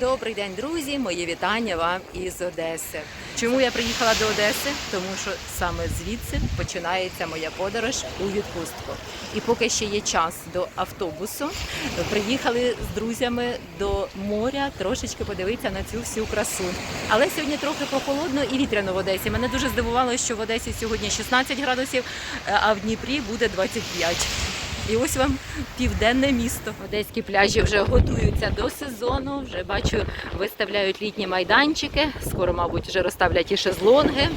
Добрий день, друзі! Моє вітання вам із Одеси. Чому я приїхала до Одеси? Тому що саме звідси починається моя подорож у відпустку. І поки ще є час до автобусу, приїхали з друзями до моря трошечки подивитися на цю всю красу. Але сьогодні трохи прохолодно і вітряно в Одесі. Мене дуже здивувало, що в Одесі сьогодні 16 градусів, а в Дніпрі буде 25. І ось вам південне місто. Одеські пляжі вже готуються до сезону. Вже бачу, виставляють літні майданчики. Скоро, мабуть, вже розставлять і шезлонги.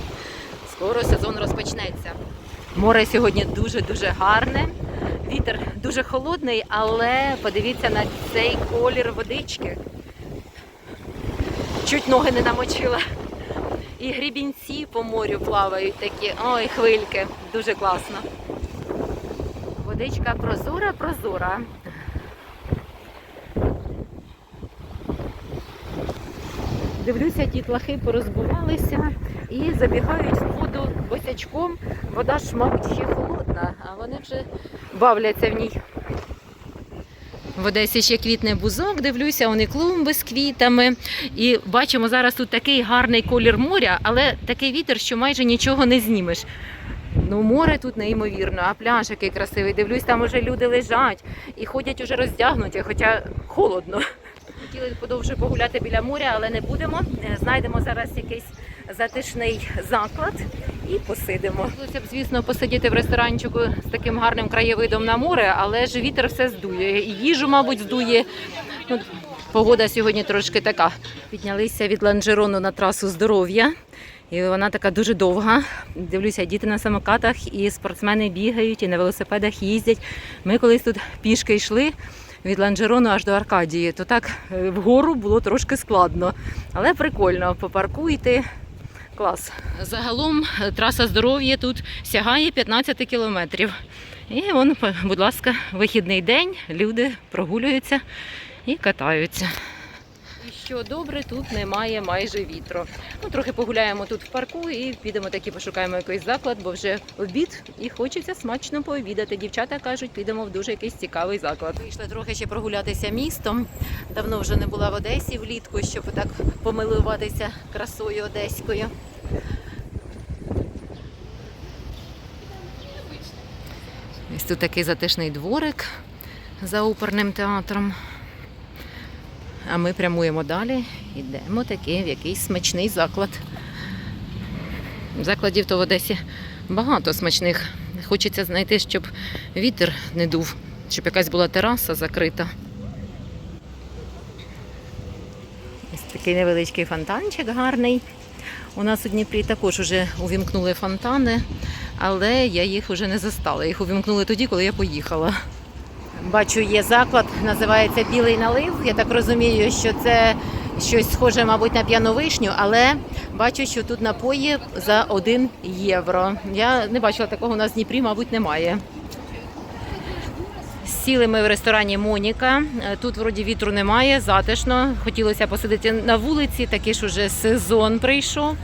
Скоро сезон розпочнеться. Море сьогодні дуже дуже гарне. Вітер дуже холодний, але подивіться на цей колір водички. Чуть ноги не намочила. І грібінці по морю плавають такі. Ой, хвильки. Дуже класно. Водичка прозора, прозора. Дивлюся, дітлахи порозбувалися і забігають в воду босячком. Вода ж, мабуть, ще холодна, а вони вже бавляться в ній. В Одесі ще квітне бузок, дивлюся, вони клумби з квітами. І бачимо зараз тут такий гарний колір моря, але такий вітер, що майже нічого не знімеш. Ну, море тут неймовірно, а пляж який красивий. Дивлюсь, там уже люди лежать і ходять уже роздягнуті, хоча холодно. Хотіли подовше погуляти біля моря, але не будемо. Е, Знайдемо зараз якийсь затишний заклад і посидимо. Хотілося б, звісно, посидіти в ресторанчику з таким гарним краєвидом на море, але ж вітер все здує. І їжу, мабуть, здує. Ну, погода сьогодні трошки така. Піднялися від ланжерону на трасу здоров'я. І вона така дуже довга. Дивлюся, діти на самокатах, і спортсмени бігають, і на велосипедах їздять. Ми колись тут пішки йшли від Ланжерону аж до Аркадії, то так е, вгору було трошки складно. Але прикольно, по парку йти. Клас. Загалом е, траса здоров'я тут сягає 15 кілометрів. І вон, будь ласка, вихідний день, люди прогулюються і катаються. Що добре, тут немає майже вітру. Ну, трохи погуляємо тут в парку і підемо таки пошукаємо якийсь заклад, бо вже обід і хочеться смачно пообідати. Дівчата кажуть, підемо в дуже якийсь цікавий заклад. Вийшла трохи ще прогулятися містом. Давно вже не була в Одесі влітку, щоб так помилуватися красою одеською. Ось тут такий затишний дворик за оперним театром. А ми прямуємо далі, йдемо таки в якийсь смачний заклад. Закладів то в Одесі багато смачних. Хочеться знайти, щоб вітер не дув, щоб якась була тераса закрита. Ось такий невеличкий фонтанчик гарний. У нас у Дніпрі також вже увімкнули фонтани, але я їх вже не застала. Їх увімкнули тоді, коли я поїхала. Бачу, є заклад, називається Білий налив. Я так розумію, що це щось схоже, мабуть, на п'яну вишню, але бачу, що тут напої за 1 євро. Я не бачила такого у нас в Дніпрі, мабуть, немає. Сіли ми в ресторані Моніка. Тут вроді вітру немає, затишно. Хотілося посидіти на вулиці, такий ж уже сезон прийшов.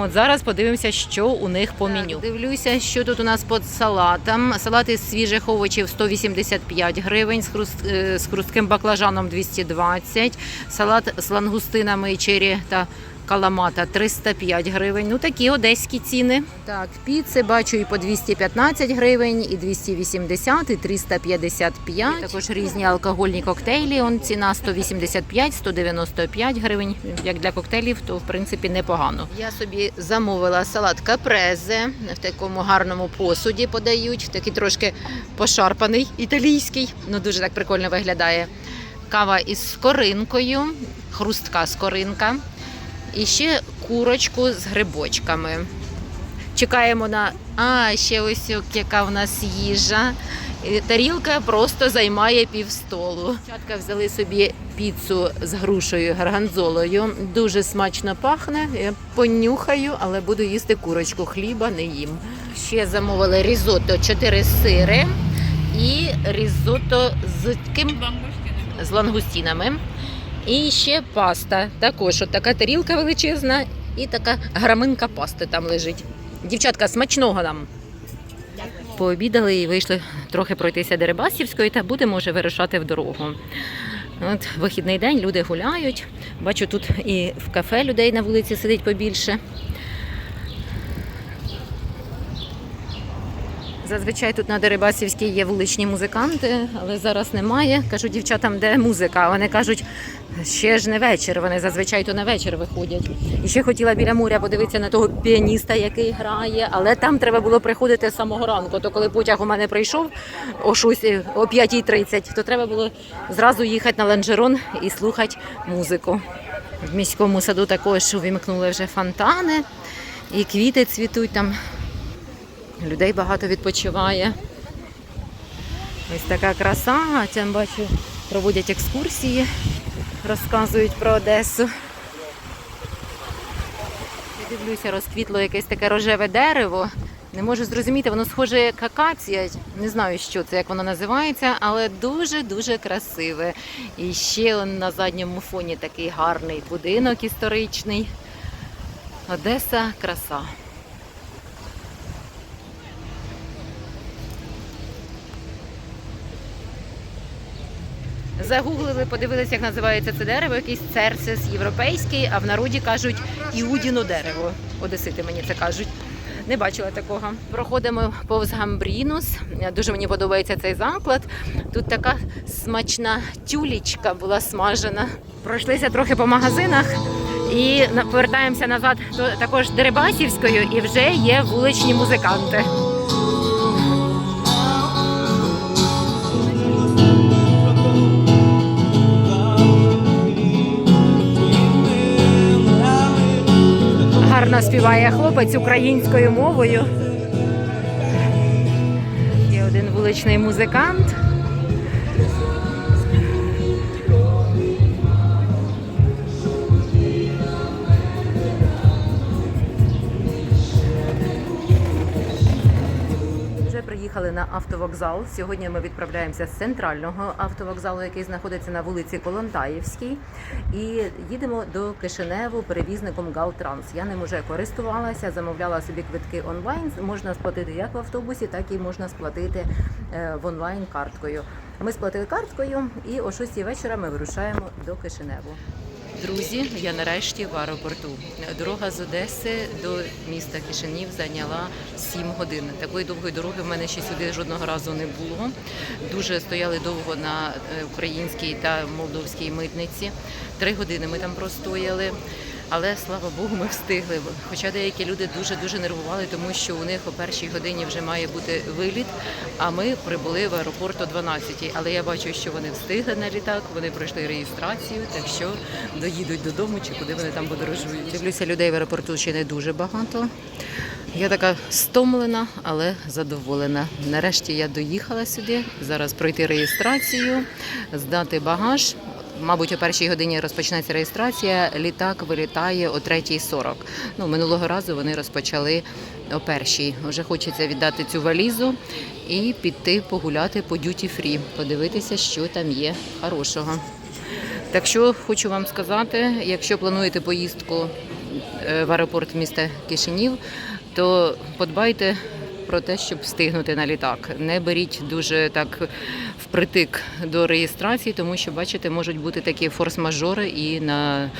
От зараз подивимося, що у них по меню. Дивлюся, що тут у нас під салатом. Салат із свіжих овочів 185 гривень, з, хруст, е, з хрустким баклажаном 220, салат з лангустинами і чері та каламата 305 гривень. Ну такі одеські ціни. Так, піци бачу і по 215 гривень, і 280, і 355. Також різні алкогольні коктейлі. Он ціна 185, 195 гривень. Як для коктейлів, то в принципі непогано. Я собі замовила салат капрезе в такому гарному посуді подають. Такий трошки пошарпаний італійський. Ну дуже так прикольно виглядає. Кава із скоринкою, хрустка скоринка. І ще курочку з грибочками. Чекаємо на. А, ще ось яка в нас їжа. Тарілка просто займає півстолу. Дівчатка взяли собі піцу з грушею гарганзолою. Дуже смачно пахне. Я понюхаю, але буду їсти курочку. Хліба не їм. Ще замовили різотто 4 сири і різотто з ким? З лангустінами. І ще паста. Також от така тарілка величезна і така граминка пасти там лежить. Дівчатка, смачного нам. Пообідали і вийшли трохи пройтися Дерибасівською та будемо вже вирушати в дорогу. От вихідний день, люди гуляють. Бачу, тут і в кафе людей на вулиці сидить побільше. Зазвичай тут на Дерибасівській є вуличні музиканти, але зараз немає. Кажу дівчатам, де музика. Вони кажуть, ще ж не вечір. Вони зазвичай то на вечір виходять. І ще хотіла біля моря подивитися на того піаніста, який грає, але там треба було приходити з самого ранку. То коли потяг у мене прийшов о 6, о 5.30, то треба було зразу їхати на ланжерон і слухати музику. В міському саду також увімкнули вже фонтани, і квіти цвітуть там. Людей багато відпочиває. Ось така краса. А Там бачу, проводять екскурсії, розказують про Одесу. Я дивлюся, розквітло якесь таке рожеве дерево. Не можу зрозуміти, воно схоже як акація. Не знаю, що це, як воно називається, але дуже-дуже красиве. І ще на задньому фоні такий гарний будинок історичний. Одеса краса. Загуглили, подивилися, як називається це дерево, якийсь церцес європейський, а в народі кажуть іудіно дерево. Одесити мені це кажуть. Не бачила такого. Проходимо повз Гамбрінус. Дуже мені подобається цей заклад. Тут така смачна тюлічка була смажена. Пройшлися трохи по магазинах і повертаємося назад до також Дерибасівською, і вже є вуличні музиканти. Гарно співає хлопець українською мовою. Є один вуличний музикант. Приїхали на автовокзал. Сьогодні ми відправляємося з центрального автовокзалу, який знаходиться на вулиці Колонтаївській, і їдемо до Кишиневу перевізником Галтранс. Я ним уже користувалася, замовляла собі квитки онлайн. Можна сплатити як в автобусі, так і можна сплатити е, в онлайн карткою. Ми сплатили карткою, і о 6 вечора ми вирушаємо до Кишиневу. Друзі, я нарешті в аеропорту. Дорога з Одеси до міста Кишинів зайняла 7 годин. Такої довгої дороги в мене ще сюди жодного разу не було. Дуже стояли довго на е, українській та молдовській митниці. Три години ми там простояли. Але слава Богу, ми встигли. Хоча деякі люди дуже дуже нервували, тому що у них о першій годині вже має бути виліт. А ми прибули в аеропорт о 12-й. Але я бачу, що вони встигли на літак, вони пройшли реєстрацію, так що доїдуть додому чи куди вони там подорожують. Дивлюся, людей в аеропорту ще не дуже багато. Я така стомлена, але задоволена. Нарешті я доїхала сюди. Зараз пройти реєстрацію, здати багаж. Мабуть, о першій годині розпочнеться реєстрація. Літак вилітає о 3.40. Ну, минулого разу вони розпочали о першій. Вже хочеться віддати цю валізу і піти погуляти по дюті фрі, подивитися, що там є хорошого. Так що хочу вам сказати, якщо плануєте поїздку е, в аеропорт міста Кишинів, то подбайте про те, щоб встигнути на літак. Не беріть дуже так впритик до реєстрації, тому що, бачите, можуть бути такі форс-мажори, і на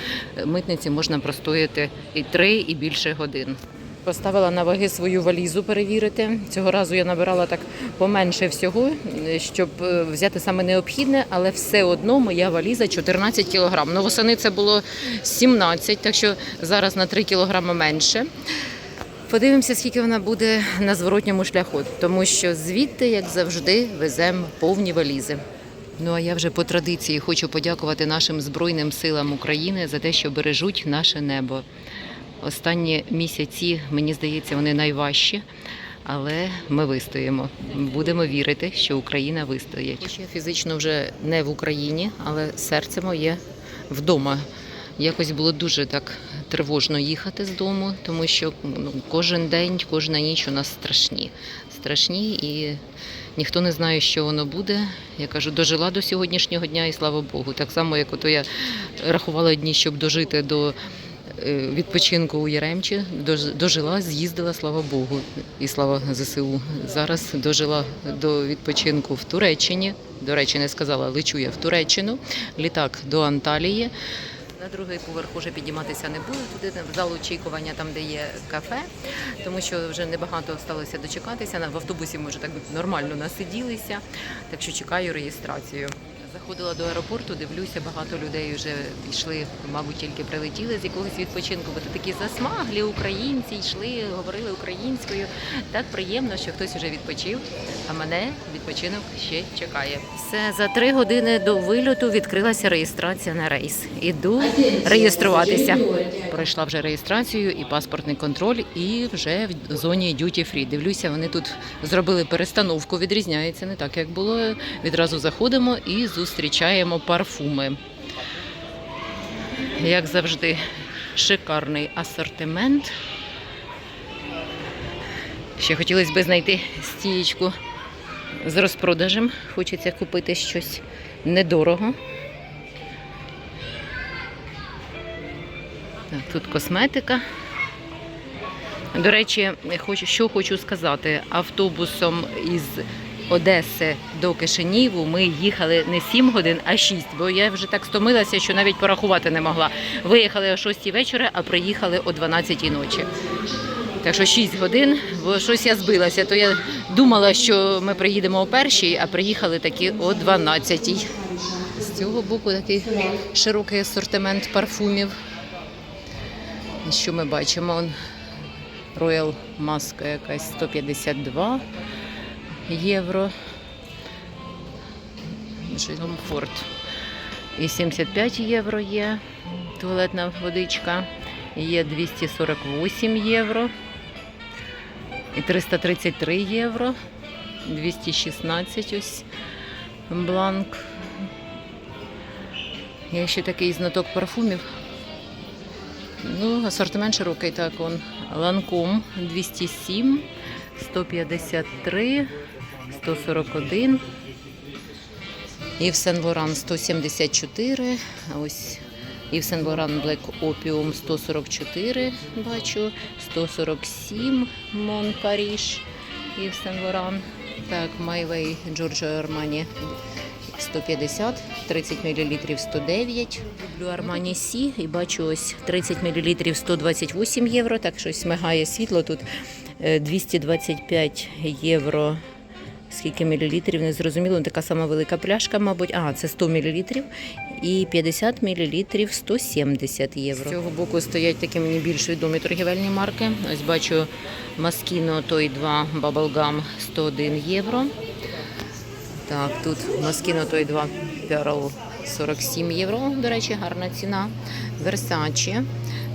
митниці можна простояти і три, і більше годин. Поставила на ваги свою валізу перевірити. Цього разу я набирала так поменше всього, щоб е, взяти саме необхідне, але все одно моя валіза 14 кілограм. Ну, восени це було 17, так що зараз на 3 кілограми менше. Подивимося, скільки вона буде на зворотньому шляху, тому що звідти, як завжди, веземо повні валізи. Ну а я вже по традиції хочу подякувати нашим Збройним силам України за те, що бережуть наше небо. Останні місяці, мені здається, вони найважчі, але ми вистоїмо. Будемо вірити, що Україна вистоїть. Я фізично вже не в Україні, але серце моє вдома. Якось було дуже так тривожно їхати з дому, тому що ну, кожен день, кожна ніч у нас страшні. Страшні і ніхто не знає, що воно буде. Я кажу, дожила до сьогоднішнього дня і слава Богу. Так само, як ото я рахувала дні, щоб дожити до е, відпочинку у Яремчі, дож- дожила, з'їздила, слава Богу, і слава ЗСУ. Зараз дожила до відпочинку в Туреччині. До речі, не сказала, лечу я в Туреччину, літак до Анталії. На другий поверх уже підніматися не буду. Туди в зал очікування, там де є кафе, тому що вже небагато сталося дочекатися. В автобусі ми вже так нормально насиділися, так що чекаю реєстрацію. Заходила до аеропорту, дивлюся, багато людей вже пішли, мабуть, тільки прилетіли з якогось відпочинку, бо такі засмаглі українці йшли, говорили українською. Так приємно, що хтось вже відпочив, а мене відпочинок ще чекає. Все за три години до вильоту відкрилася реєстрація на рейс. Іду реєструватися. Пройшла вже реєстрацію і паспортний контроль, і вже в зоні duty free. Дивлюся, вони тут зробили перестановку. Відрізняється не так, як було. Відразу заходимо і зустрічаємо парфуми. Як завжди, шикарний асортимент. Ще хотілося б знайти стієчку з розпродажем. Хочеться купити щось недорого. Тут косметика. До речі, що хочу сказати, автобусом із Одеси до Кишиніву ми їхали не 7 годин, а 6, бо я вже так стомилася, що навіть порахувати не могла. Виїхали о 6 вечора, а приїхали о 12 ночі. Так що 6 годин, бо щось я збилася, то я думала, що ми приїдемо о першій, а приїхали таки о 12. З цього боку такий широкий асортимент парфумів. І Що ми бачимо? Royal маска якась 152 євро. Комфорт. І 75 євро є туалетна водичка. Є 248 євро. І 333 євро. 216 ось бланк. Є ще такий знаток парфумів. Ну, асортимент широкий, так он. Ланком 207, 153, 141. Ів Сен Лоран 174. А ось Ів Сен Лоран Блек Опіум 144, бачу. 147 Мон Паріж. Ів Сен Лоран. Так, Майвей Джорджо Армані 150, 30 мл 109. Люблю Армані Сі і бачу ось 30 мл 128 євро. Так щось мигає світло тут 225 євро. Скільки мілілітрів, не зрозуміло. Ну, Така сама велика пляшка, мабуть. А, це 100 мілілітрів. І 50 мілілітрів 170 євро. З цього боку стоять такі мені більш відомі торгівельні марки. Ось бачу Маскіно той 2 Bubblegum 101 євро. Так, тут Маскіно той 2 Pearl 47 євро. До речі, гарна ціна. Versace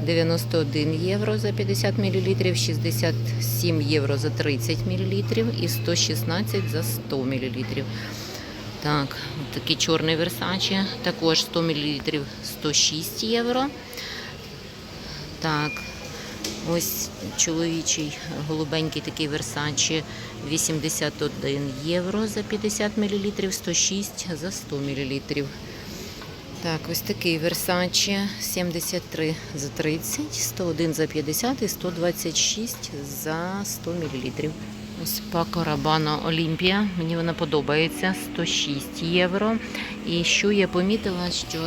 91 євро за 50 мл, 67 євро за 30 мл і 116 за 100 мл. Так, такий чорний Versace, також 100 мл 106 євро. Так, ось чоловічий голубенький такий Versace 81 євро за 50 мл, 106 за 100 мл. Так, ось такий Versace 73 за 30, 101 за 50 і 126 за 100 мл. Ось Пако Рабано Олімпія. Мені вона подобається 106 євро. І що я помітила, що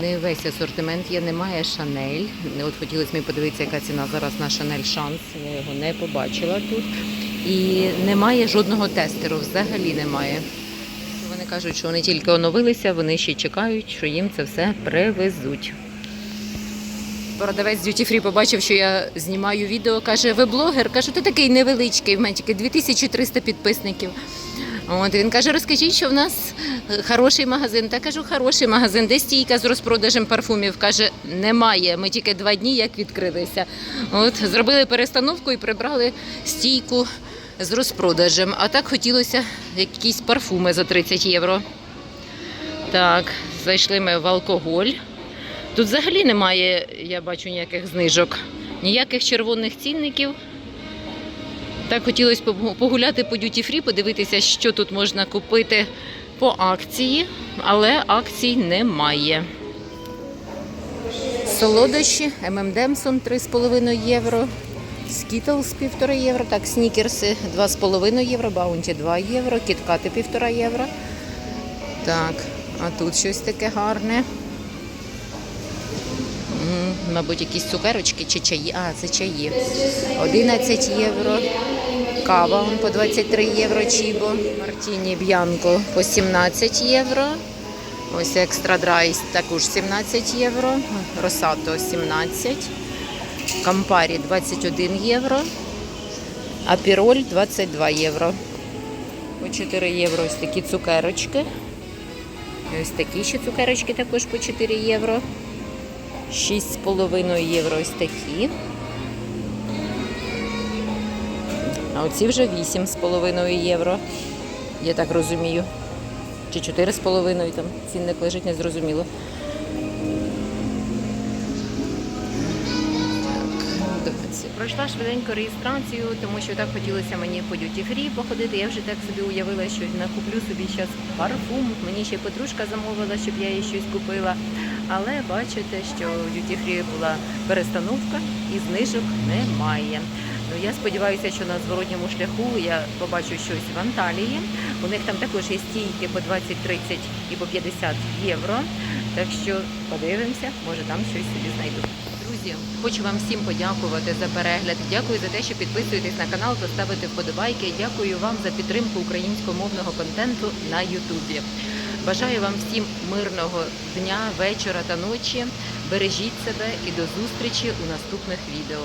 не весь асортимент є, немає Шанель. От хотілося мені подивитися, яка ціна зараз на Шанель Шанс. Я його не побачила тут. І немає жодного тестеру, взагалі немає. Кажуть, що вони тільки оновилися, вони ще чекають, що їм це все привезуть. Продавець Duty Free побачив, що я знімаю відео, каже, ви блогер? Кажу, ти такий невеличкий, в мене тільки 2300 підписників. От він каже, розкажіть, що в нас хороший магазин. Та кажу, хороший магазин, де стійка з розпродажем парфумів. Каже, немає. Ми тільки два дні як відкрилися. От зробили перестановку і прибрали стійку з розпродажем. А так хотілося якісь парфуми за 30 євро. Так, зайшли ми в алкоголь. Тут взагалі немає, я бачу, ніяких знижок, ніяких червоних цінників. Так хотілося погуляти по Duty Free, подивитися, що тут можна купити по акції, але акцій немає. Солодощі, ММДемсон 3,5 євро. Скітлс 1,5 євро. Так, снікерси 2,5 євро, баунті 2 євро, кіткати 1,5 євро. Так, а тут щось таке гарне. Мабуть, якісь цукерочки чи чаї. А, це чаї. 11 євро. Кава по 23 євро чібо. Мартіні Б'янко по 17 євро. Ось екстра драйс також 17 євро. Росато 17. Кампарі 21 євро. Апіроль 22 євро. По 4 євро ось такі цукерочки. І Ось такі ще цукерочки також по 4 євро. 6,5 євро ось такі. А оці вже 8,5 євро. Я так розумію. Чи 4,5 там цінник лежить, не зрозуміло. Пройшла швиденько реєстрацію, тому що так хотілося мені по duty free походити. Я вже так собі уявила, що накуплю собі зараз парфум. Мені ще подружка замовила, щоб я їй щось купила. Але бачите, що в duty free була перестановка і знижок немає. Ну я сподіваюся, що на зворотньому шляху я побачу щось в Анталії. У них там також є стійки по 20, 30 і по 50 євро. Так що подивимося, може там щось собі знайду. Друзі, хочу вам всім подякувати за перегляд. Дякую за те, що підписуєтесь на канал, та ставите вподобайки. Дякую вам за підтримку українськомовного контенту на Ютубі. Бажаю вам всім мирного дня, вечора та ночі. Бережіть себе і до зустрічі у наступних відео.